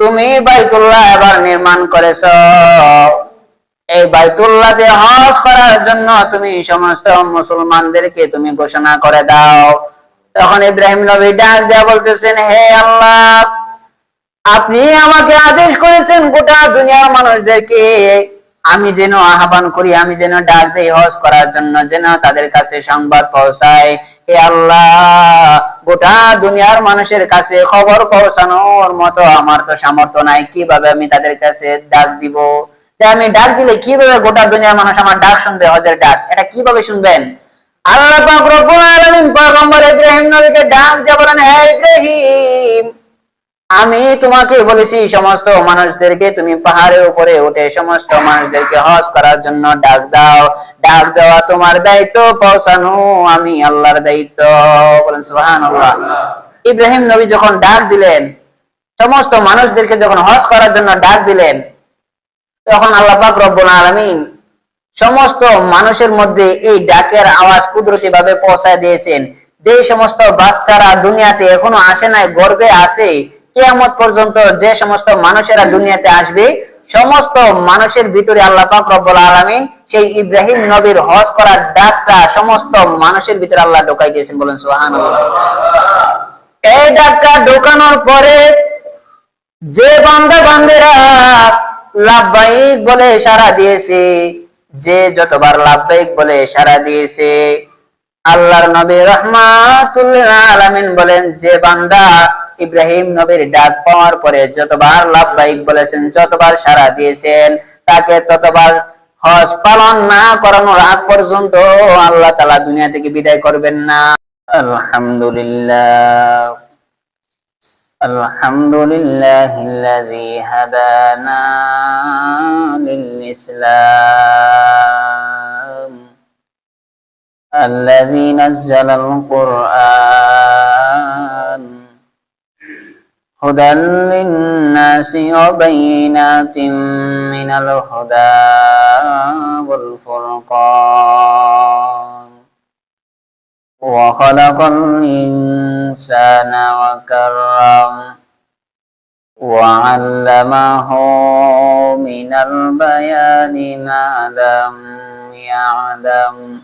তুমি বাইতুল্লাহ এবার নির্মাণ করেছ। এই বাইতুল্লাহতে হজ করার জন্য তুমি সমস্ত মুসলমানদেরকে তুমি ঘোষণা করে দাও। তখন ইব্রাহিম নবী ডাক দেয়া বলতেছেন, হে আল্লাহ, আপনি আমাকে আদেশ করেছেন গোটা দুনিয়ার মানুষদেরকে, আমি যেন আহ্বান করি, আমি যেন ডাক দেই হজ করার জন্য, যেন তাদের কাছে সংবাদ পৌঁছায়। আল্লাহ, গোটা দুনিয়ার মানুষের কাছে খবর পৌঁছানোর মতো আমার তো সামর্থ্য নাই। কীভাবে আমি তাদের কাছে ডাক দিব? আমি ডাক দিলে কীভাবে গোটা দুনিয়ার মানুষ আমার ডাক শুনবে, হজের ডাক? এটা কীভাবে শুনবেন? আল্লাহ পাক রব্বুল আলামিন পয়গম্বর ইব্রাহিম নবীকে ডাক দিয়ে বলেন, হে ইব্রাহিম আমি তোমাকে বলেছি, সমস্ত মানুষদেরকে তুমি পাহাড়ের উপরে উঠে সমস্ত মানুষদেরকে হজ করার জন্য ডাক দাও। ডাক দেওয়া তোমার দায়িত্ব, পৌঁছানো আমি আল্লাহর দায়িত্ব। বলেন, সুবহানাল্লাহ। ইব্রাহিম নবী যখন ডাক দিলেন, সমস্ত মানুষদেরকে যখন হজ করার জন্য ডাক দিলেন, তখন আল্লাহ পাক রব্বুল আলামিন সমস্ত মানুষের মধ্যে এই ডাকের আওয়াজ কুদরতি ভাবে পৌঁছায় দিয়েছেন। যে সমস্ত বাচ্চারা দুনিয়াতে এখনও আসে নাই, গর্বে আছে কিয়ামত পর্যন্ত যে সমস্ত মানুষেরা দুনিয়াতে আসবে, সমস্ত মানুষের ভিতরে আল্লাহ পাক রব্বুল আলামিন সেই ইব্রাহিম নবীর হজ করার ডাকটা সমস্ত মানুষের ভিতরে আল্লাহ ঢোকাই দিয়েছেন বলেন সুবহানাল্লাহ। এই ডাকটা ঢোকানোর পরে যে বান্দা বান্দেরা লাভবাহিক বলে সারা দিয়েছে, যে যতবার লাভবাহিক বলে সারা দিয়েছে, আল্লাহর নবী রহমাতুল্লাহ আলামিন বলেন, যে বান্দা ইব্রাহিম নবীর ডাক পাওয়ার পরে যতবার লাভবাহিক বলেছেন যতবার সারা দিয়েছেন তাকে ততবার হজ পালন না করানোর আগ পর্যন্ত আল্লাহ তালা দুনিয়া থেকে বিদায় করবেন না আলহামদুলিল্লাহ الحمد لله الذي هدانا للإسلام الذي نزل القرآن هدى للناس وبينات من الهدى والفرقان. وخلق الإنسان وكرم وعلمه من البيان ما لم يعلم.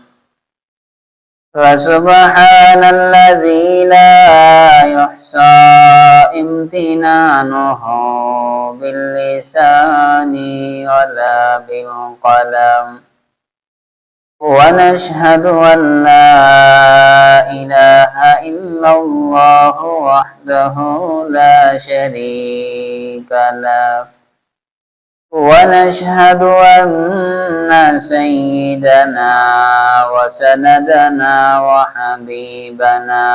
فسبحان الذي لا يحصى إمتنانه باللسان ولا بالقلم. ونشهد أن لا إله إلا الله وحده لا شريك له. ونشهد أن سيدنا وسندنا وحبيبنا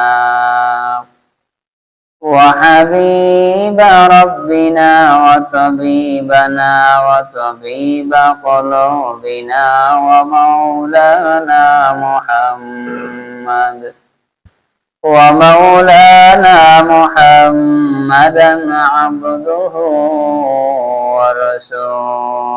وحبيب ربنا وطبيبنا وطبيب قلوبنا ومولانا محمد ومولانا محمدا عبده ورسوله.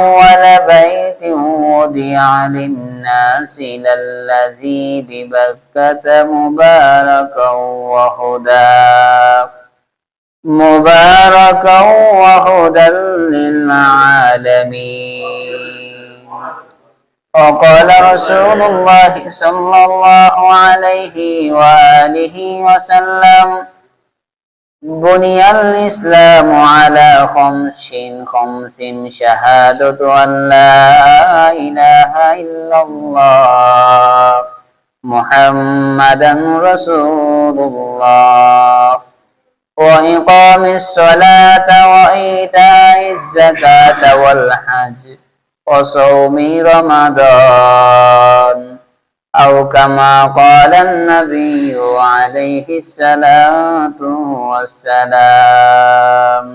وضع للناس للذي ببكة مباركا وهدى. مباركا وهدى للعالمين. وقال رسول الله صلى الله عليه وآله وسلم بني الإسلام على خمس خمس شهادة أن لا إله إلا الله محمدا رسول الله. وإقام الصلاة وإيتاء الزكاة والحج وصوم رمضان. أو كما قال النبي عليه الصلاة والسلام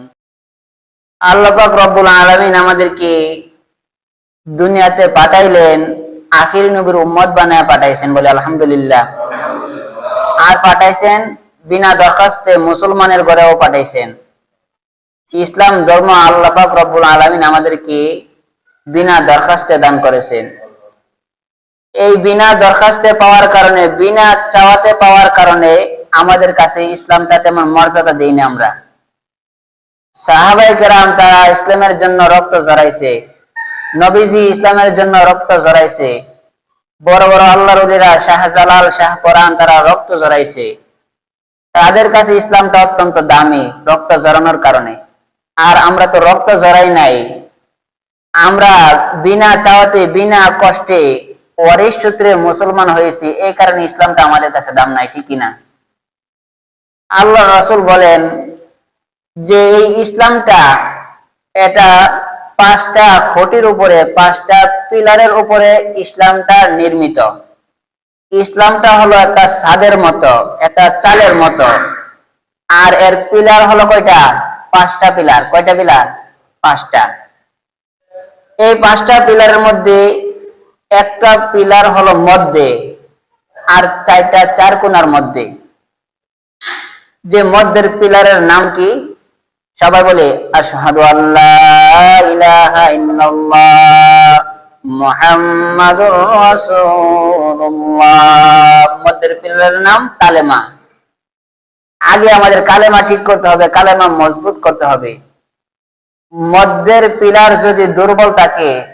আল্লাহ পাক রব্বুল আলামিন আমাদেরকে দুনিয়াতে পাঠাইলেন আখির নবীর উম্মত বানায় পাঠাইছেন বলে আলহামদুলিল্লাহ আর পাঠাইছেন বিনা দরখাস্তে মুসলমানের ঘরেও পাঠাইছেন ইসলাম ধর্ম আল্লাহ পাক রব্বুল আলামিন আমাদেরকে বিনা দরখাস্তে দান করেছেন এই বিনা দরখাস্তে পাওয়ার কারণে, বিনা চাওয়াতে পাওয়ার কারণে আমাদের কাছে ইসলামটা তেমন মর্যাদা দেই না আমরা। সাহাবাই কেরাম তারা ইসলামের জন্য রক্ত জড়াইছে নবীজি ইসলামের জন্য রক্ত জড়াইছে বড় বড় আল্লাহর উলিরা শাহজালাল শাহ কোরআন তারা রক্ত জড়াইছে তাদের কাছে ইসলামটা অত্যন্ত দামি, রক্ত জড়ানোর কারণে। আর আমরা তো রক্ত জড়াই নাই। আমরা বিনা চাওয়াতে, বিনা কষ্টে ওয়ারিশ সূত্রে মুসলমান হয়েছি এই কারণে ইসলামটা আমাদের কাছে দাম নাই, ঠিক না আল্লাহ রসুল বলেন যে এই ইসলামটা এটা পাঁচটা খুঁটির উপরে, পাঁচটা পিলারের উপরে ইসলামটা নির্মিত। ইসলামটা হলো একটা ছাদের মতো, একটা চালের মতো। আর এর পিলার হলো কয়টা? পাঁচটা পিলার। কয়টা পিলার? পাঁচটা। এই পাঁচটা পিলারের মধ্যে একটা পিলার হলো মধ্যে আর চারটা চার কোনার মধ্যে। যে মধ্যের পিলারের নাম কি? সবাই বলে, আশহাদু আল্লাহ ইলাহা ইল্লাল্লাহ মুহাম্মাদুর রাসূলুল্লাহ। মধ্যের পিলারের নাম কালেমা। আগে আমাদের কালেমা ঠিক করতে হবে, কালেমা মজবুত করতে হবে। মধ্যের পিলার যদি দুর্বল থাকে,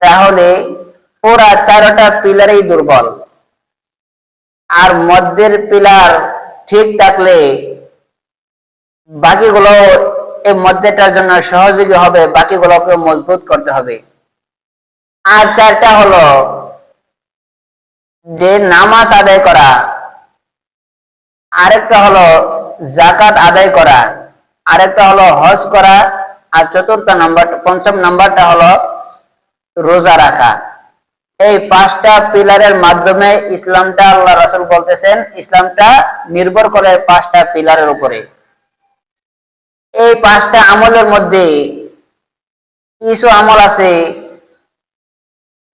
তাহলে পুরা চারটা পিলারেই দুর্বল। আর মধ্যের পিলার ঠিক থাকলে বাকিগুলো এই মধ্যেটার জন্য সহযোগী হবে, বাকিগুলোকে মজবুত করতে হবে। আর চারটা হলো যে নামাজ আদায় করা, আরেকটা হলো জাকাত আদায় করা, আরেকটা হলো হজ করা, আর চতুর্থ নাম্বার, পঞ্চম নাম্বারটা হলো রোজা রাখা। এই পাঁচটা পিলারের মাধ্যমে ইসলামটা আল্লাহ রাসুল বলতেছেন, ইসলামটা নির্ভর করে পাঁচটা পিলারের উপরে। এই পাঁচটা আমলের মধ্যে কিছু আমল আছে,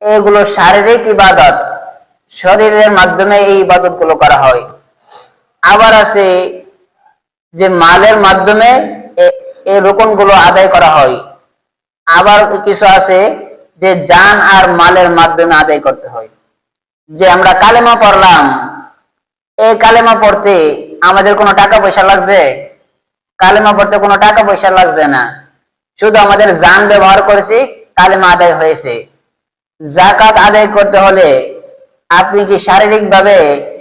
এগুলো শারীরিক ইবাদত, শরীরের মাধ্যমে এই ইবাদতগুলো করা হয়। আবার আছে যে মালের মাধ্যমে এই রোকনগুলো আদায় করা হয়। আবার কিছু আছে যে জান আর মালের মাধ্যমে আদায় করতে হয়। যে আমরা কালেমা পড়লাম, এই কালেমা পড়তে আমাদের কোনো টাকা পয়সা লাগছে? কালেমা পড়তে কোনো টাকা পয়সা লাগছে না। শুধু আমাদের জান ব্যবহার করেছি, কালেমা আদায় হয়েছে। জাকাত আদায় করতে হলে আপনি কি শারীরিক ভাবে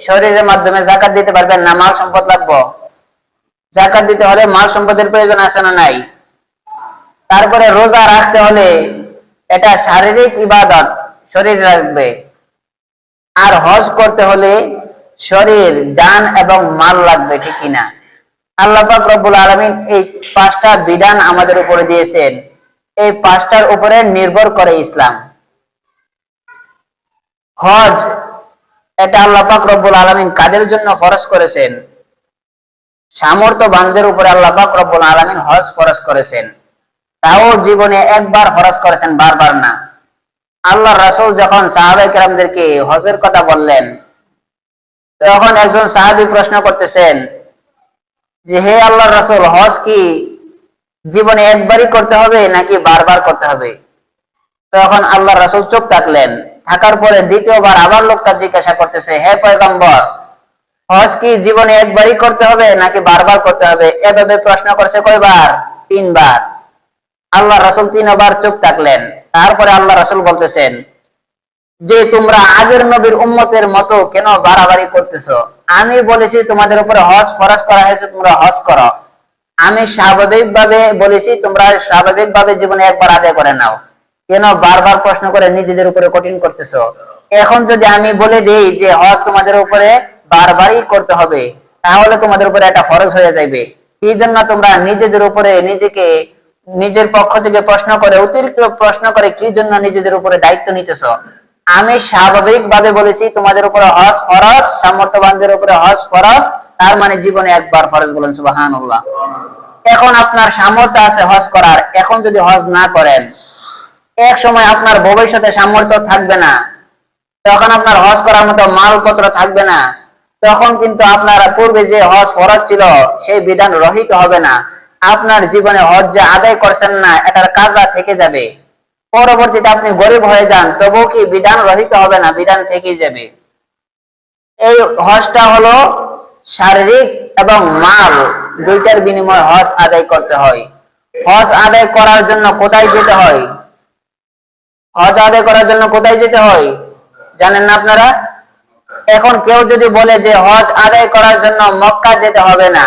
শরীরের মাধ্যমে জাকাত দিতে পারবেন না? মাল সম্পদ লাগবো? জাকাত দিতে হলে মাল সম্পদের প্রয়োজন আছে না নাই? তারপরে রোজা রাখতে হলে এটা শারীরিক ইবাদত, শরীর রাখবে আর হজ করতে হলে শরীর, জান এবং মাল লাগবে, ঠিক কিনা? আল্লাহ রব্বুল আলমিন এই পাঁচটা বিধান আমাদের উপরে দিয়েছেন। এই পাঁচটার উপরে নির্ভর করে ইসলাম। হজ, এটা আল্লাহ পাক রব্বুল আলমিন কাদের জন্য খরচ করেছেন? সামর্থ্যবানদের উপরে আল্লাহ পাক রব্বুল আলমিন হজ খরচ করেছেন। তাও জীবনে একবার ফরজ করেছেন, বারবার না। আল্লাহ রাসূল যখন সাহাবাই হজের কথা বললেন, তখন একজন সাহাবী প্রশ্ন করতেছেন যে, হে আল্লাহ রাসূল, হজ কি জীবনে একবারই করতে হবে নাকি বারবার করতে হবে? তখন আল্লাহ রাসূল চুপ থাকলেন। থাকার পরে দ্বিতীয়বার আবার লোকটা জিজ্ঞাসা করতেছে, হে পয়গম্বর, হজ কি জীবনে একবারই করতে হবে নাকি বারবার করতে হবে? এভাবে প্রশ্ন করছে কয়বার? তিনবার। আল্লাহ রাসূল তিনবার চুপ থাকলেন। তারপরে আল্লাহ রাসূল বলতেছেন, যে তোমরা আগের নবীর উম্মতের মতো কেন বাড়াবাড়ি করতেছো? আমি বলেছি তোমাদের উপরে হজ ফরজ করা হয়েছে, তোমরা হজ করো। আমি স্বাভাবিক ভাবে বলেছি, তোমরা স্বাভাবিক ভাবে জীবনে একবার আদায় করে নাও। কেন বারবার প্রশ্ন করে নিজেদের উপরে কঠিন করতেছো? এখন যদি আমি বলে দেই যে হজ তোমাদের উপরে বারবারই করতে হবে, তাহলে তোমাদের উপরে একটা ফরজ হয়ে যাবে এই জন্য তোমরা নিজেদের উপরে নিজেকে নিজের পক্ষ থেকে প্রশ্ন করে, অতিরিক্ত প্রশ্ন করে কি জন্য নিজেদের উপরে দায়িত্ব নিতেছ? আমি স্বাভাবিক ভাবে বলেছি, তোমাদের উপরে হজ ফরজ, সামর্থ্যবানদের উপরে হজ ফরজ, তার মানে জীবনে একবার ফরজ বলেন সুবাহান এখন আপনার সামর্থ্য আছে হজ করার, এখন যদি হজ না করেন, এক সময় আপনার ভবিষ্যতে সামর্থ্য থাকবে না, তখন আপনার হজ করার মতো মালপত্র থাকবে না, তখন কিন্তু আপনার পূর্বে যে হজ ফরজ ছিল, সেই বিধান রহিত হবে না। আপনার জীবনে হজ যে আদায় করছেন না, এটার কাজা থেকে যাবে। পরবর্তীতে আপনি গরিব হয়ে যান, তবুও কি বিধান রহিত হবে না? বিধান থেকেই যাবে। এই হজটা হলো শারীরিক এবং মাল, দুইটার বিনিময়ে হজ আদায় করতে হয়। হজ আদায় করার জন্য কোথায় যেতে হয়? হজ আদায় করার জন্য কোথায় যেতে হয়? জানেন না আপনারা? এখন কেউ যদি বলে যে হজ আদায় করার জন্য মক্কা যেতে হবে না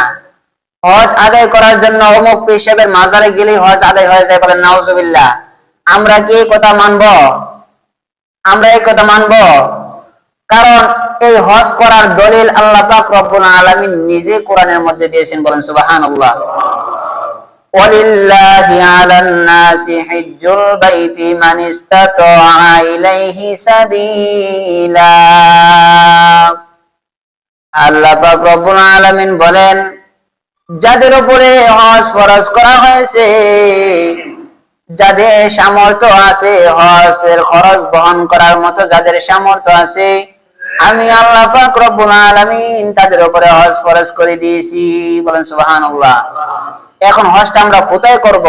হজ আদায় করার জন্য অমুক পেশাবের মাজারে গেলেই হজ আদায় হয়ে যায় বলে নাউজুবিল্লাহ। আমরা কি কথা মানব? আমরা এই কথা মানব? কারণ এই হজ করার দলিল আল্লাহ পাক রব্বুল আলামিন নিজে কোরআনের মধ্যে দিয়েছেন বলেন সুবহানাল্লাহ। ওয়ালিল্লাহি আলান নাসি হিজ্জুল বাইতি মান ইসতাতা ইলাইহি সাবিলা। আল্লাহ পাক রব্বুল আলামিন বলেন যাদের উপরে হজ ফরজ করা হয়েছে, যাদের সামর্থ্য আছে হজের খরচ বহন করার মতো যাদের সামর্থ্য আছে, আমি আল্লাহ রব্বুল আলামিন তাদের উপরে হজ ফরজ করে দিয়েছি। বলেন সুবহানাল্লাহ। এখন হজটা আমরা কোথায় করব?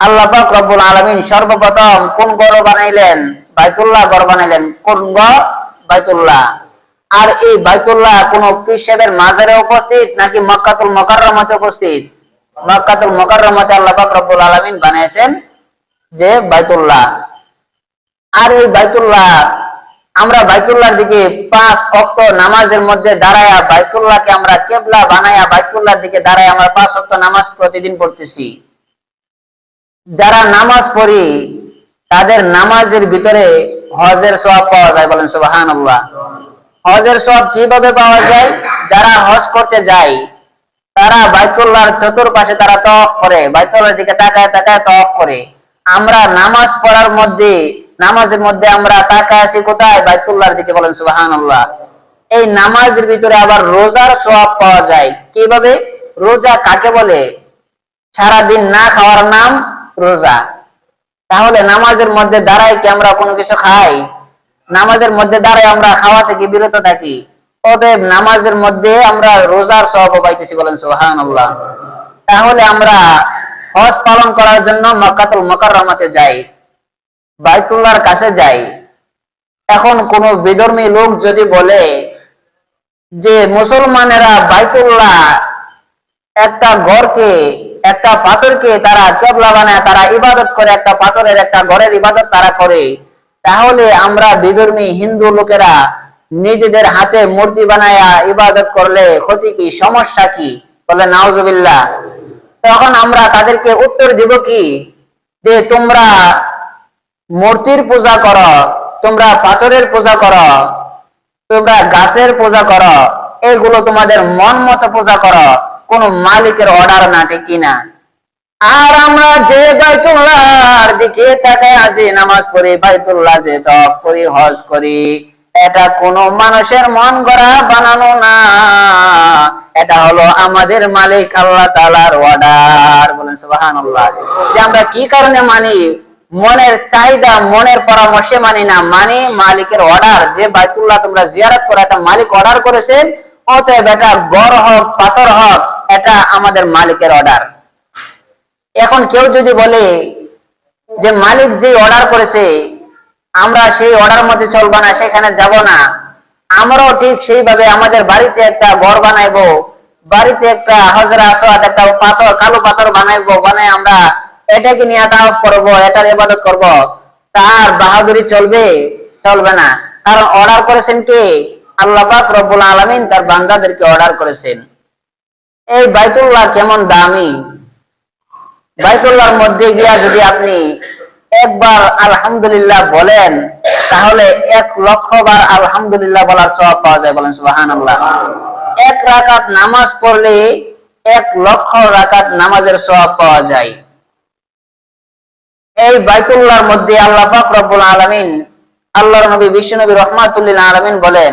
আল্লাহ পাক রব্বুল আলামিন সর্বপ্রথম কোন গড় বানাইলেন? বাইতুল্লাহ গড় বানাইলেন। কোন গড় বাইতুল্লাহ। আর এই বাইতুল্লাহ কোন সাহেবের মাজারে উপস্থিত নাকি মক্কাতুল মুকাররমাতে উপস্থিত? মক্কাতুল মুকাররমাতে আল্লাহ পাক রব্বুল বানাইছেন যে বাইতুল্লাহ। আর এই বাইতুল্লাহ, আমরা বাইতুল্লাহর দিকে পাঁচ অক্ট নামাজের মধ্যে দাঁড়ায়া বাইতুল্লাহকে আমরা কেবলা বানায়া বাইতুল্লাহর দিকে দাঁড়ায় আমরা পাঁচ অক্ট নামাজ প্রতিদিন পড়তেছি। যারা নামাজ পড়ি, তাদের নামাজের ভিতরে হজের সব পাওয়া যায় বলেন সুবাহান হজের সব কীভাবে পাওয়া যায়? যারা হজ করতে যায়, তারা বাইতুল্লাহর চতুর্পাশে তারা তফ করে, বাইতুল্লাহর দিকে তাকায় তাকায় তফ করে। আমরা নামাজ পড়ার মধ্যে, নামাজের মধ্যে আমরা তাকায় আসি কোথায়? বাইতুল্লাহর দিকে বলেন সুবাহান এই নামাজের ভিতরে আবার রোজার সব পাওয়া যায়। কীভাবে? রোজা কাকে বলে? সারাদিন না খাওয়ার নাম রোজা। তাহলে নামাজের মধ্যে দাঁড়াই কি আমরা কোনো কিছু খাই? নামাজের মধ্যে দাঁড়াই আমরা খাওয়া থেকে বিরত থাকি। অতএব নামাজের মধ্যে আমরা রোজার সব পাইতেছি বলেন সুহান তাহলে আমরা হজ পালন করার জন্য মক্কাতুল মকাররমাতে যাই, বাইতুল্লাহর কাছে যাই। এখন কোন বিধর্মী লোক যদি বলে যে, মুসলমানেরা বাইতুল্লাহ একটা ঘরকে, একটা পাথরকে তারা কেবলা বানায়, তারা ইবাদত করে, একটা পাথরের একটা ঘরের ইবাদত তারা করে। তাহলে আমরা বিধর্মী হিন্দু লোকেরা নিজেদের হাতে মূর্তি বানায়া ইবাদত করলে ক্ষতি কি, সমস্যা কি? বলে নাউজুবিল্লাহ। তখন আমরা তাদেরকে উত্তর দিব কি? যে তোমরা মূর্তির পূজা করো, তোমরা পাথরের পূজা করো, তোমরা গাছের পূজা করো, এগুলো তোমাদের মন মতো পূজা করো, কোন মালিকের অর্ডার না, ঠিক কিনা? আর আমরা যে বাইতুল্লাহর দিকে তাকায় আছি, নামাজ পড়ি, বাইতুল্লাহ যে তফ করি, হজ করি, এটা কোন মানুষের মন গড়া বানানো না। এটা হলো আমাদের মালিক আল্লাহ তালার অর্ডার বলেন সুবহানাল্লাহ। যে আমরা কি কারণে মানি? মনের চাহিদা, মনের পরামর্শে মানি না, মানি মালিকের অর্ডার যে বাইতুল্লাহ তোমরা জিয়ারত করো, এটা মালিক অর্ডার করেছেন, অতএব এটা গড় হোক, পাথর হোক, এটা আমাদের মালিকের অর্ডার এখন কেউ যদি বলে যে মালিক যে অর্ডার করেছে, আমরা সেই অর্ডার মধ্যে চলবো না, সেখানে যাব না। আমরাও ঠিক সেইভাবে আমাদের বাড়িতে একটা ঘর বানাইবো, বাড়িতে একটা হজরা আসওয়াত একটা পাথর, কালো পাথর বানাইবো, বানাই আমরা এটাকে নিয়ে তাওয়াফ করব, এটার ইবাদত করব। তার বাহাদুরি চলবে চলবে না। কারণ অর্ডার করেছেন কে? আল্লাহ পাক রব্বুল আলামিন তার বান্দাদেরকে অর্ডার করেছেন। এই বাইতুল্লাহ কেমন দামি? বাইতুল্লাহর মধ্যে গিয়া যদি আপনি একবার আলহামদুলিল্লাহ বলেন, তাহলে এক লক্ষ বার আলহামদুলিল্লাহ বলার সব পাওয়া যায়, বলেন সুবাহান এক রাকাত নামাজ পড়লে এক লক্ষ রাকাত নামাজের সওয়াব পাওয়া যায়। এই বাইতুল্লাহর মধ্যে আল্লাহ পাক রব্বুল আলামিন, আল্লাহর নবী বিশ্বনবী রহমাতুল্লিল আলামিন বলেন,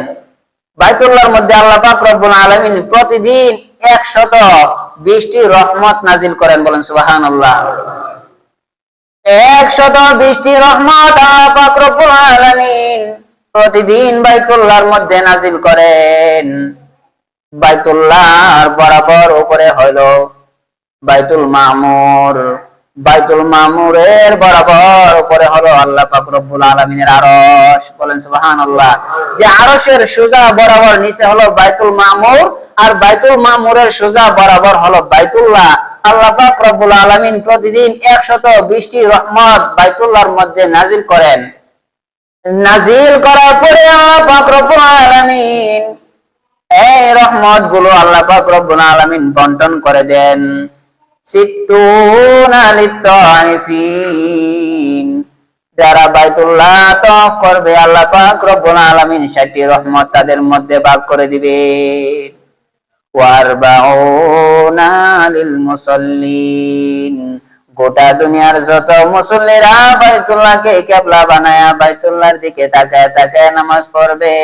বাইতুল্লাহর মধ্যে আল্লাহ পাক রব্বুল আলামিন প্রতিদিন একশত বিশটি রহমত নাজিল করেন বলেন সুবাহান একশত বৃষ্টি রহমত প্রতিদিন বাইতুল্লাহর মধ্যে নাজিল করেন। বাইতুল্লাহর বরাবর উপরে হইল বাইতুল মামুর। বাইতুল মামুরের বরাবর উপরে হলো আল্লাহ পাক আলামিনের আরশ। বলেন সুবহানাল্লাহ। যে আরশের সোজা বরাবর নিচে হলো বাইতুল মামুর আর বাইতুল মামুরের সোজা বরাবর হলো বাইতুল্লাহ। আল্লাহ পাক রব্বুল আলামিন প্রতিদিন 120টি রহমত বাইতুল্লাহর মধ্যে নাজিল করেন। নাজিল করার পরে আল্লাহ পাক রব্বুল আলামিন এই রহমতগুলো আল্লাহ পাক রব্বুল আলামিন বন্টন করে দেন। সিত্তুনা লিত্তাইফিন যারা বাইতুল্লাহ তওয়াফ করবে, আল্লাহ পাক রব্বুল আলামিন 60টি রহমত তাদের মধ্যে ভাগ করে দিবে। ওয়ারবাউনা লিল মুসাল্লিন। গোটা দুনিয়ার যত মুসল্লিরা বাইতুল্লাহকে কেবলা বানায়া বাইতুল্লাহর দিকে তাকায় তাকায় নামাজ পড়বে।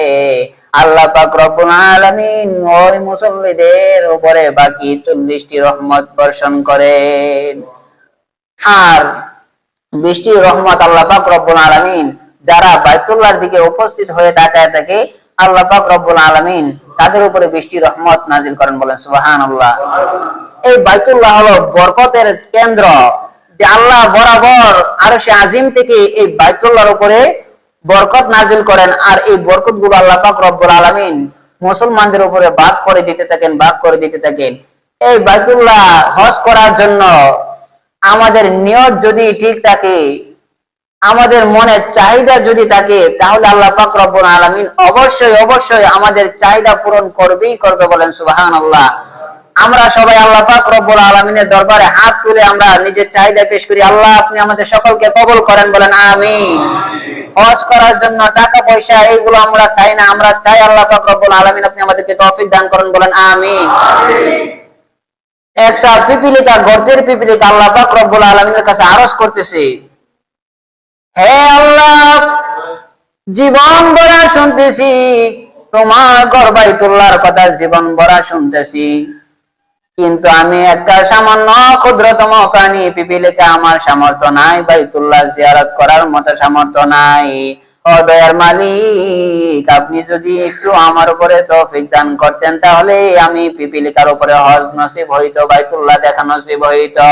আল্লাহ পাক রব্বুল আলামিন ওই মুসল্লিদের উপরে বাকি চল্লিশটি রহমত বর্ষণ করেন। আর বৃষ্টি রহমত আল্লাহ পাক রব্বুল আলামিন যারা বাইতুল্লাহর দিকে উপস্থিত হয়ে তাকায় থাকে, আল্লাহ পাক রব্বুল আলামিন তাদের উপরে বৃষ্টি রহমত নাজিল করেন বলেন, সুবহানাল্লাহ। এই বাইতুল্লাহ হলো বরকতের কেন্দ্র। যে আল্লাহ বরাবর আরও সে আজিম থেকে এই বাইতুল্লাহর উপরে বরকত নাজিল করেন, আর এই বরকতগুলো আল্লাহ পাক রব্বুল আলামিন মুসলমানদের উপরে ভাগ করে দিতে থাকেন ভাগ করে দিতে থাকেন। এই বাইতুল্লাহ হজ করার জন্য আমাদের নিয়ত যদি ঠিক থাকে, আমাদের মনে চাহিদা যদি থাকে, তাহলে আল্লাহ পাক রব্বুল আলামিন অবশ্যই অবশ্যই আমাদের চাহিদা পূরণ করবেই করবে বলেন সুবহানাল্লাহ। আমরা সবাই আল্লাহ পাক রব্বুল আলামিনের দরবারে হাত তুলে আমরা নিজের চাহিদা পেশ করি। আল্লাহ, আপনি আমাদের সকলকে কবুল করেন, বলেন আমিন। হজ করার জন্য টাকা, পয়সা, এইগুলো আমরা চাই না। আমরা চাই আল্লাহ পাক রব্বুল আলামিন আপনি আমাদেরকে তৌফিক দান করেন, বলেন আমিন। একটা পিপিলিকা, গর্তের পিপিলিকা আল্লাহ পাক রব্বুল আলামিনের কাছে আরজ করতেছে। হে আল্লাহ, জীবন ভরা শুনতেছি, তোমার গর্বাইতুল্লাহর কথা জীবন ভরা শুনতেছি। কিন্তু আমি একটা সামান্য ক্ষুদ্রতম প্রাণী পিপিলিকা আমার সামর্থ্য নাই, বাইতুল্লাহ জিয়ারত করার মতো সামর্থ্য নাই। মালিক, আপনি যদি একটু আমার উপরে দান করতেন, তাহলে আমি পিপিলিকার উপরে হজ নসিব হইতো, বাইতুল্লাহ দেখা নসিব হইতো।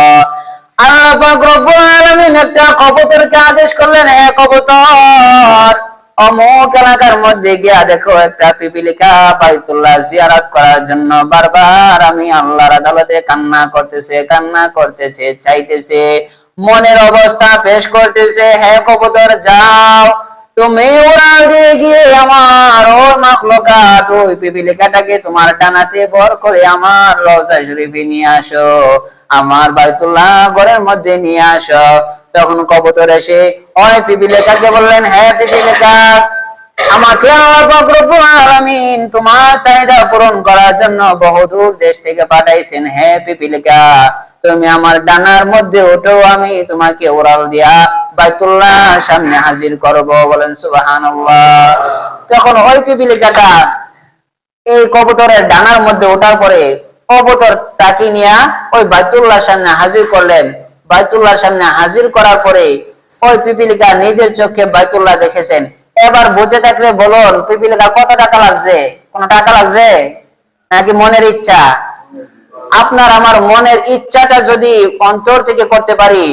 আল্লাহ রব্বুল আলামিন একটা কবুতরকে আদেশ করলেন হে কবুতর অমুক এলাকার মধ্যে গিয়া দেখো, একটা পিপিলিকা বাইতুল্লাহ জিয়ারত করার জন্য বারবার আমি আল্লাহর আদালতে কান্না করতেছে কান্না করতেছে, চাইতেছে, মনের অবস্থা পেশ করতেছে, হে কবুতর যাও, তুমি উড়াল দিয়ে গিয়ে আমার ও মাখলুকাত, ওই পিপিলিকাটাকে তোমার টানাতে বর করে আমার রওজা শরীফে নিয়ে আসো, আমার বাইতুল্লাহ ঘরের মধ্যে নিয়ে আসো। তখন কবুতর এসে, ওই পিপিলিকাকে বললেন হ্যাঁ পিপিলিকা আমাকে আলামিন তোমার চাহিদা পূরণ করার জন্য বহুদূর দেশ থেকে পাঠাইছেন। হে পিপিলিকা তুমি আমার ডানার মধ্যে ওঠো আমি তোমাকে ওরাল দিয়া বাইতুল্লাহ সামনে হাজির করব। বলেন, সুবহানাল্লাহ। তখন ওই পিপিলিকাটা এই কবুতরের ডানার মধ্যে ওঠার পরে কবুতর তাকে নিয়ে ওই বাইতুল্লাহ সামনে হাজির করলেন। বাইতুল্লাহ সামনে হাজির করার পরে ওই পিপিলিকা নিজের চোখে বাইতুল্লাহ দেখেছেন। এবার বুঝে থাকলে বলুন পিপিলিকা কত টাকা লাগছে? কোন টাকা লাগছে? নাকি মনের ইচ্ছা? আপনার আমার মনের ইচ্ছাটা যদি অন্তর থেকে করতে পারি,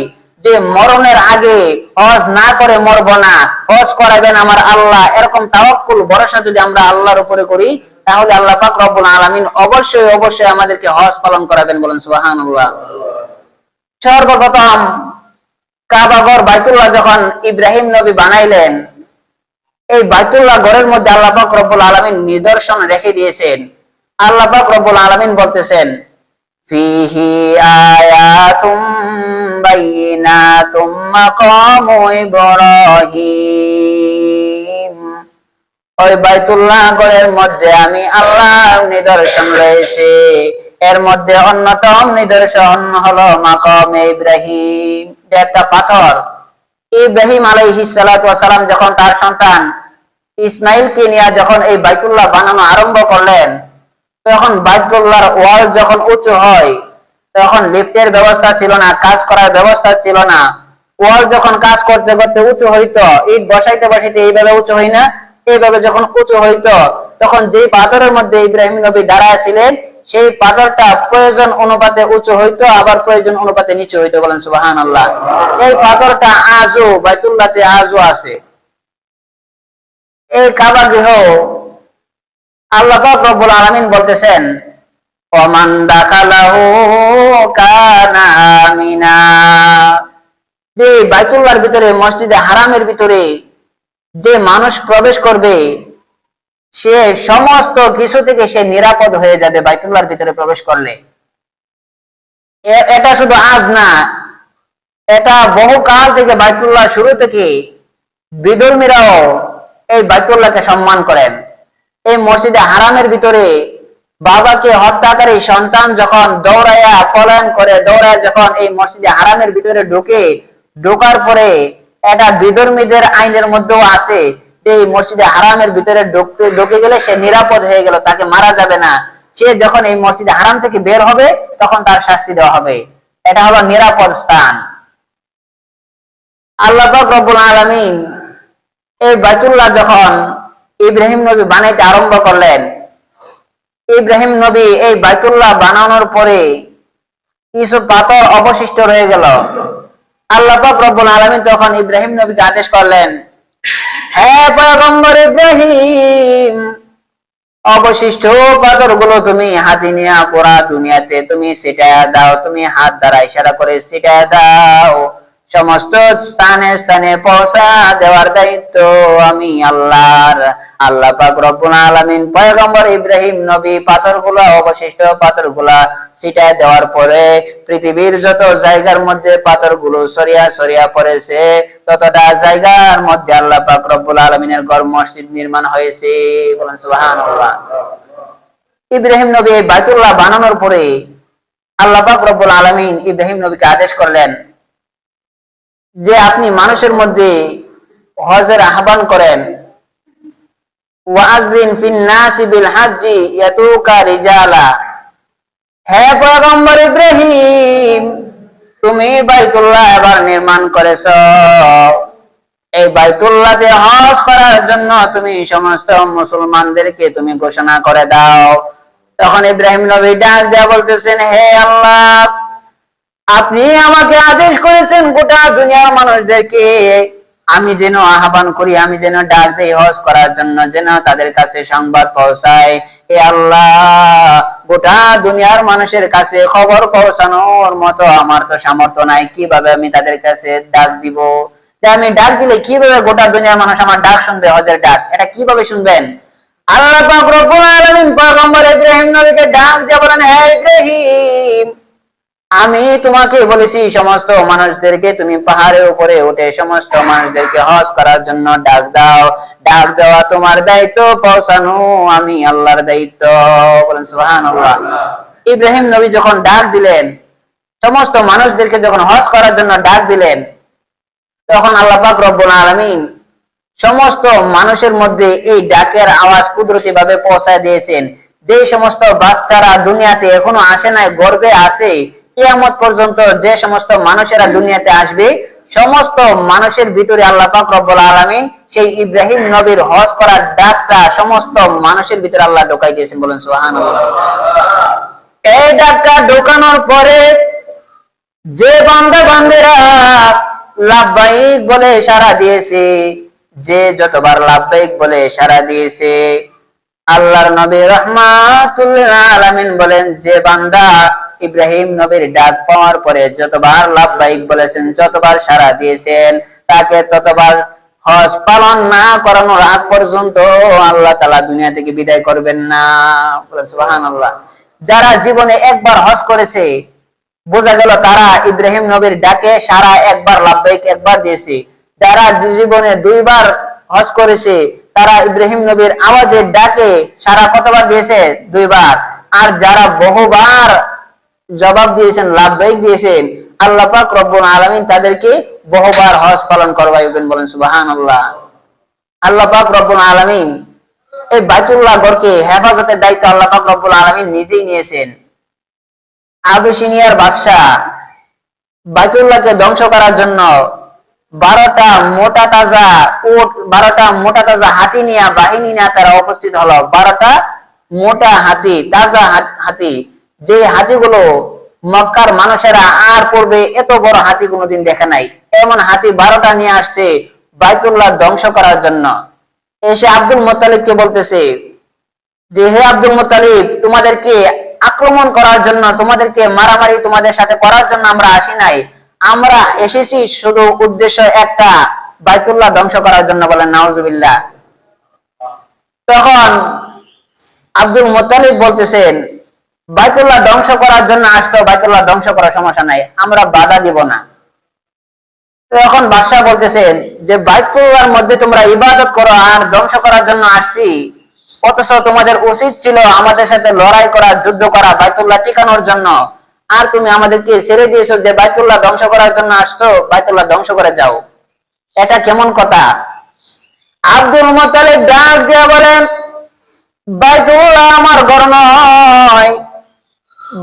যে মরণের আগে হজ না করে মরব না, হজ করাবেন আমার আল্লাহ, এরকম তাওয়াক্কুল, ভরসা যদি আমরা আল্লাহর উপরে করি, তাহলে আল্লাহ পাক রব্বুল আলামিন অবশ্যই অবশ্যই আমাদেরকে হজ পালন করাবেন বলেন, সুবহানাল্লাহ। সর্বপ্রথম কাবাগর বাইতুল্লাহ যখন ইব্রাহিম নবী বানাইলেন, এই বাইতুল্লাহ ঘরের মধ্যে আল্লাহ পাক রব্বুল আলামিন নিদর্শন রেখে দিয়েছেন। আল্লাহ পাক রব্বুল আলামিন বলতেছেন, ফিহি আয়াতুম বাইনাতুম মাকামু ইব্রাহিম। ওই বাইতুল্লাহ গড়ের মধ্যে আমি আল্লাহর নিদর্শন রয়েছে। এর মধ্যে অন্যতম নিদর্শন হলো মাকাম ইব্রাহিম, যে একটা পাথর। ইব্রাহিম আলাইহিস সালাতু ওয়াসালাম যখন তার সন্তান ইসমাইলকে নিয়ে যখন এই বাইতুল্লাহ বানানো আরম্ভ করলেন, তখন বাইতুল্লাহর ওয়াল যখন উঁচু হয়, তখন লিফটের ব্যবস্থা ছিল না, কাজ করার ব্যবস্থা ছিল না। ওয়াল যখন কাজ করতে করতে উঁচু হইতো, ইট বসাইতে বসাইতে এইভাবে উঁচু হয় না, এইভাবে যখন উঁচু হইতো, তখন যেই পাথরের মধ্যে ইব্রাহিম নবী দাঁড়ায় ছিলেন সেই পাথরটা প্রয়োজন অনুপাতে উঁচু হইতো, আবার প্রয়োজন অনুপাতে নিচু হইতো বলেন সুবাহান আল্লাহ এই পাথরটা আজও বাইতুল্লাহতে আজও আছে। এই কাবা গৃহ আল্লাহ রব্বুল আলামিন বলতেছেন, ওমান দাখালাহু কানা আমিনা। যে বাইতুল্লাহর ভিতরে, মসজিদে হারামের ভিতরে যে মানুষ প্রবেশ করবে সে সমস্ত কিছু থেকে সে নিরাপদ হয়ে যাবে, বাইতুল্লাহর ভিতরে প্রবেশ করলে। এটা শুধু আজ না, এটা বহু কাল থেকে বাইতুল্লাহ শুরু থেকে বিধর্মীরাও এই বাইতুল্লাহকে সম্মান করেন। এই মসজিদে হারামের ভিতরে বাবাকে হত্যাকারী সন্তান যখন দৌড়াইয়া পলায়ন করে দৌড়ায় যখন এই মসজিদে হারামের ভিতরে ঢুকে, ঢোকার পরে এটা বিধর্মীদের আইনের মধ্যেও আছে। এই মসজিদে হারামের ভিতরে ঢুকতে, ঢুকে গেলে সে নিরাপদ হয়ে গেল, তাকে মারা যাবে না। সে যখন এই মসজিদে হারাম থেকে বের হবে, তখন তার শাস্তি দেওয়া হবে। এটা হলো নিরাপদ স্থান। আল্লাহ রব্বুল আলামিন এই বাইতুল্লাহ যখন ইব্রাহিম নবী বানাইতে আরম্ভ করলেন, ইব্রাহিম নবী এই বাইতুল্লাহ বানানোর পরে কিছু পাথর অবশিষ্ট রয়ে গেল। আল্লাহ রব্বুল আলামিন তখন ইব্রাহিম নবীকে আদেশ করলেন হ্যাঁ ইব্রাহিম, অবশিষ্ট পাথরগুলো তুমি হাতে নিয়ে পুরা দুনিয়াতে তুমি সেটা দাও, তুমি হাত দ্বারা ইশারা করে সেটা দাও। সমস্ত স্থানে স্থানে পৌঁছা দেওয়ার দায়িত্ব আমি আল্লাহর। আল্লাহ পাক রব্বুল আলামিন পয়গম্বর ইব্রাহিম নবী পাথরগুলো, অবশিষ্ট পাথরগুলা ছিটায় দেওয়ার পরে পৃথিবীর যত জায়গার মধ্যে পাথরগুলো সরিয়া সরিয়া পড়েছে, ততটা জায়গার মধ্যে আল্লাহ পাক রব্বুল আলামিনের ঘর মসজিদ নির্মাণ হয়েছে। বলেন সুবহানাল্লাহ। ইব্রাহিম নবী বাইতুল্লাহ বানানোর পরে আল্লাহ পাক রব্বুল আলামিন ইব্রাহিম নবীকে আদেশ করলেন যে আপনি মানুষের মধ্যে হজের আহ্বান করেন ওয়াজিন ফিন নাসি বিল হাজ্জি ইয়াতুকা রিজালা। হে পয়গম্বর ইব্রাহিম, তুমি বাইতুল্লাহ এবার নির্মাণ করেছ। এই বাইতুল্লাহতে হজ করার জন্য তুমি সমস্ত মুসলমানদেরকে তুমি ঘোষণা করে দাও। তখন ইব্রাহিম নবী ডাক দেয়া বলতেছেন, হে আল্লাহ আপনি আমাকে আদেশ করেছেন গোটা দুনিয়ার মানুষদেরকে, আমি যেন আহ্বান করি, আমি যেন ডাক দেই হজ করার জন্য যেন তাদের কাছে সংবাদ পৌঁছায়। এ আল্লাহ, গোটা দুনিয়ার মানুষের কাছে খবর পৌঁছানোর মতো আমার তো সামর্থ্য নাই, কীভাবে আমি তাদের কাছে ডাক দিব? আমি ডাক দিলে কীভাবে গোটা দুনিয়ার মানুষ আমার ডাক শুনবে, হজের ডাক? এটা কীভাবে শুনবেন? আল্লাহ পাক রব্বুল আলামিন পয়গম্বর ইব্রাহিম নবীকে ডাক দিয়ে বলেন, হে ইব্রাহিম আমি তোমাকে বলেছি, সমস্ত মানুষদেরকে তুমি পাহাড়ের উপরে উঠে সমস্ত মানুষদেরকে হজ করার জন্য ডাক দাও। ডাক দেওয়া তোমার দায়িত্ব, পৌঁছানো আমি আল্লাহর দায়িত্ব। বলেন, সুবহানাল্লাহ। ইব্রাহিম নবী যখন ডাক দিলেন, সমস্ত মানুষদেরকে যখন হজ করার জন্য ডাক দিলেন, তখন আল্লাহ পাক রব্বুল আলামিন সমস্ত মানুষের মধ্যে এই ডাকের আওয়াজ কুদরতি ভাবে পৌঁছায় দিয়েছেন। যে সমস্ত বাচ্চারা দুনিয়াতে এখনও আসে নাই, গর্বে আছে কিয়ামত পর্যন্ত যে সমস্ত মানুষেরা দুনিয়াতে আসবে, সমস্ত মানুষের ভিতরে আল্লাহ পাক রব্বুল আলামিন সেই ইব্রাহিম নবীর হজ করার ডাকটা সমস্ত মানুষের ভিতরে আল্লাহ ঢোকাই দিয়েছেন বলেন সুবহানাল্লাহ। এই ডাকটা ঢোকানোর পরে যে বান্দা বান্দেরা লাভবাহিক বলে সারা দিয়েছে, যে যতবার লাভবাহিক বলে সারা দিয়েছে আল্লাহর নবী রহমাতুল্লিল আলামিন বলেন, যে বান্দা ইব্রাহিম নবীর ডাক পাওয়ার পরে যতবার লাভবাহিক বলেছেন, যতবার সারা দিয়েছেন, তাকে ততবার হজ পালন না করানোর আগ পর্যন্ত আল্লাহ তালা দুনিয়া থেকে বিদায় করবেন না। সুবাহান আল্লাহ যারা জীবনে একবার হজ করেছে, বোঝা গেল তারা ইব্রাহিম নবীর ডাকে সারা একবার লাভবাহিক একবার দিয়েছে। যারা জীবনে দুইবার হজ করেছে। তারা ইব্রাহিম নবীর আওয়াজের ডাকে সারা কতবার দিয়েছে? দুইবার। আর যারা বহুবার জবাব দিয়েছেন লাভবাহিক দিয়েছেন, আল্লাহ পাক রব্বুল আলামিন তাদেরকে বহুবার হজ পালন করবাইবেন বলেন সুবহানাল্লাহ। আল্লাহ পাক রব্বুল আলামিন এই বাইতুল্লাহ ঘরকে হেফাজতের দায়িত্ব আল্লাহ পাক রব্বুল আলামিন নিজেই নিয়েছেন। আবিসিনিয়ার বাদশাহ বাইতুল্লাহকে ধ্বংস করার জন্য বারোটা মোটা তাজা উট, বারোটা মোটা তাজা হাতি নিয়ে বাহিনী নিয়ে তারা উপস্থিত হলো। বারোটা মোটা হাতি, তাজা হাতি যে হাতিগুলো মক্কার মানুষেরা আর পূর্বে এত বড় হাতি কোনোদিন দেখে নাই। এমন হাতি বারোটা নিয়ে আসছে বাইতুল্লাহ ধ্বংস করার জন্য। এসে আব্দুল মোত্তালিবকে বলতেছে যে, হে আব্দুল মুতালিব তোমাদেরকে আক্রমণ করার জন্য, তোমাদেরকে মারামারি তোমাদের সাথে করার জন্য আমরা আসি নাই। আমরা এসেছি শুধু উদ্দেশ্য একটা, বাইতুল্লাহ ধ্বংস করার জন্য বলেন নাউজুবিল্লাহ। তখন আব্দুল মুতালিব বলতেছেন, বাইতুল্লাহ ধ্বংস করার জন্য আসছো, বাইতুল্লাহ ধ্বংস করার সমস্যা নাই, আমরা বাধা দিব না। তখন বাদশাহ বলতেছেন যে, বাইতুল্লাহর মধ্যে তোমরা ইবাদত করো আর ধ্বংস করার জন্য আসছি, অথচ তোমাদের উচিত ছিল আমাদের সাথে লড়াই করা, যুদ্ধ করা, বাইতুল্লাহ টিকানোর জন্য। আর তুমি আমাদেরকে ছেড়ে দিয়েছ যে বাইতুল্লাহ ধ্বংস করার জন্য আসছো, বাইতুল্লাহ ধ্বংস করে যাও। এটা কেমন কথা? আব্দুল মোতালিব ডাক দিয়া বলেন, বাইতুল্লাহ আমার ঘর নয়,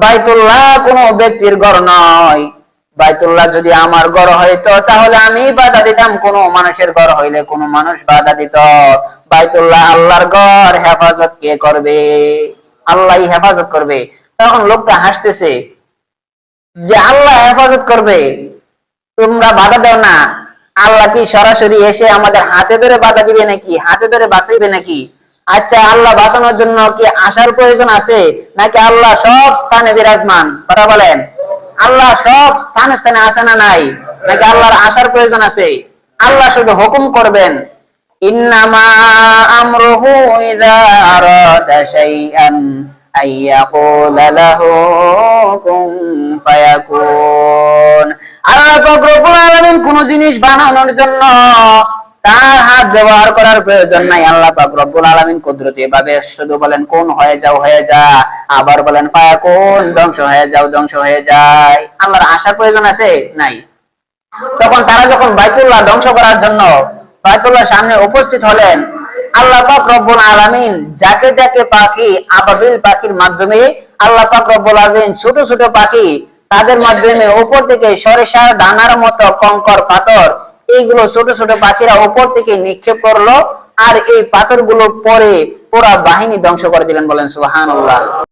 বাইতুল্লাহ কোনো ব্যক্তির ঘর নয়। বাইতুল্লাহ যদি আমার ঘর হইতো, তাহলে আমি বাধা দিতাম, কোন মানুষের ঘর হইলে কোন মানুষ বাধা দিত। বাইতুল্লাহ আল্লাহর ঘর হেফাজত কে করবে? আল্লাহ হেফাজত করবে। তখন লোকটা হাসতেছে যে আল্লাহ হেফাজত করবে, তোমরা বাধা দাও না। আল্লাহ কি সরাসরি এসে আমাদের হাতে ধরে বাধা দিবে নাকি? হাতে ধরে বাঁচাইবে নাকি? আচ্ছা আল্লাহ বাঁচানোর জন্য কি আসার প্রয়োজন আছে, নাকি আল্লাহ সব স্থানে বিরাজমান? কথা বলেন। আল্লাহ সব স্থানে স্থানে আসে না নাই, নাকি আল্লাহর আসার প্রয়োজন আছে? আল্লাহ শুধু হুকুম করবেন, ইন্নামা আমরুহু ইযা আরাদা শাইআন। আইয়াকুলা লাহু কুন ফায়াকুন আল্লাহ পাক রব্বুল আলামিন কোন জিনিস বানানোর জন্য তার হাত ব্যবহার করার প্রয়োজন নাই। আল্লাহ পাক রব্বুল আলামিন কুদরতি ভাবে শুধু বলেন, কোন হয়ে যাও, হয়ে যা। আবার বলেন পায়া কোন ধ্বংস হয়ে যাও, ধ্বংস হয়ে যায়। আল্লাহর আসার প্রয়োজন আছে? নাই। তখন তারা যখন বাইতুল্লাহ ধ্বংস করার জন্য বাইতুল্লাহ সামনে উপস্থিত হলেন আল্লাহ পাক রব্বুল আলামিন যাকে যাকে পাখি আবাবিল পাখির মাধ্যমে আল্লাহ পাক রব্বুল আলামিন ছোট ছোট পাখি তাদের মাধ্যমে উপর থেকে সরিষার দানার মতো কঙ্কর, পাথর, এইগুলো ছোট ছোট পাখিরা উপর থেকে নিক্ষেপ করল আর এই পাথরগুলো পরে পুরা বাহিনী ধ্বংস করে দিলেন বলেন সুবহানাল্লাহ।